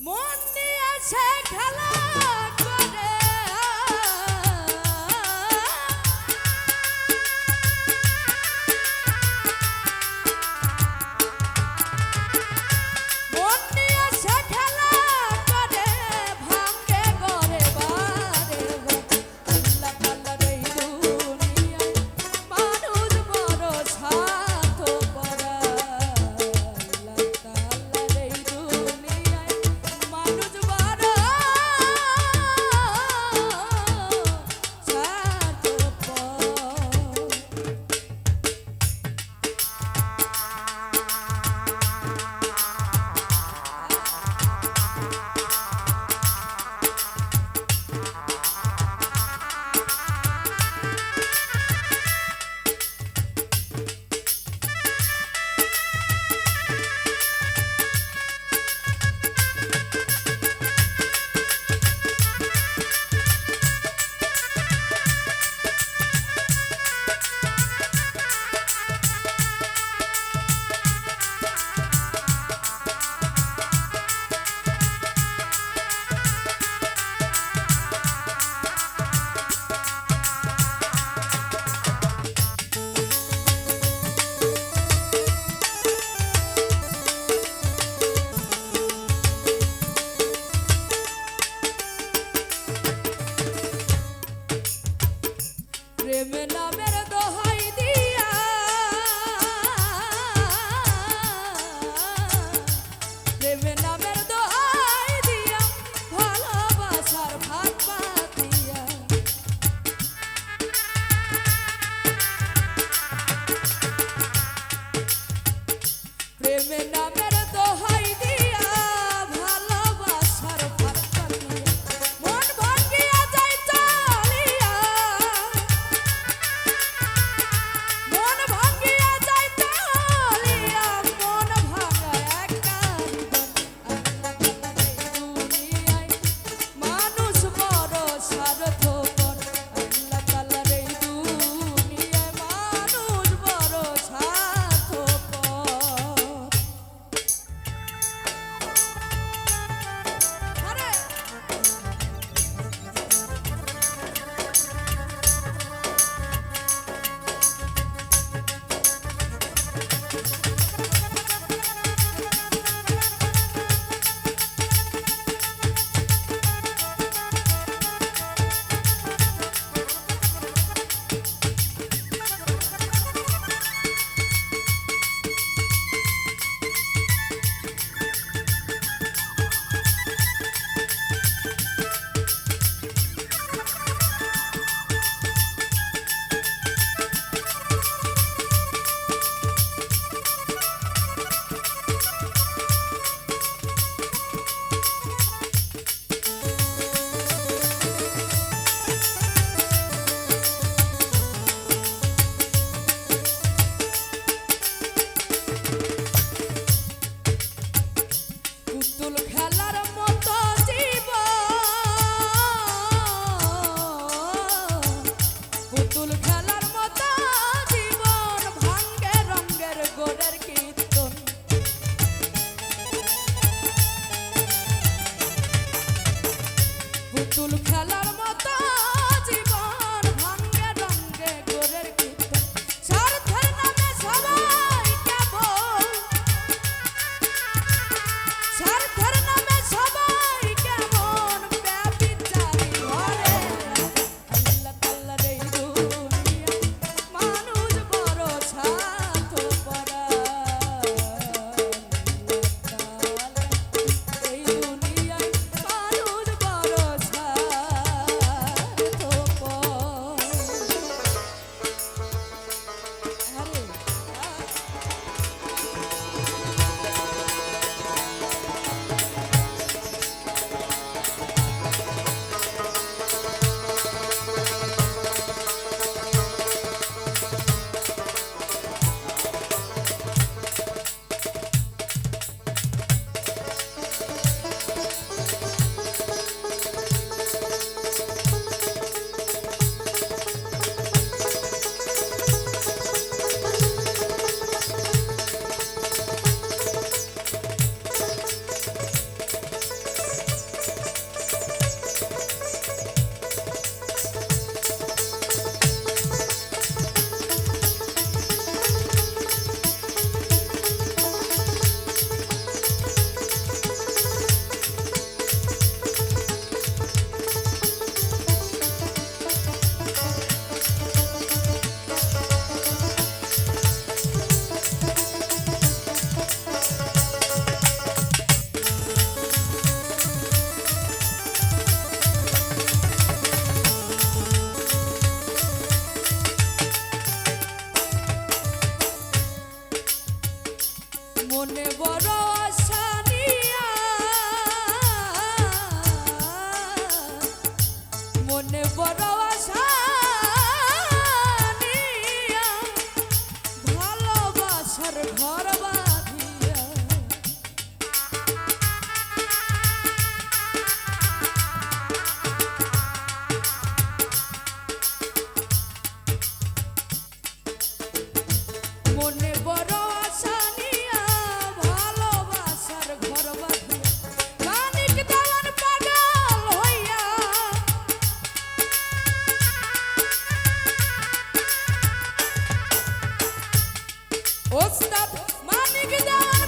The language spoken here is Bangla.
মন নিয়েছে খেলা? look how lot মনে বড় সানিয়া মনে বড় সানিয়া ভালোবাসার ঘর বাঁধিয়া। মনে বড় ওস্তাদ মানিক দা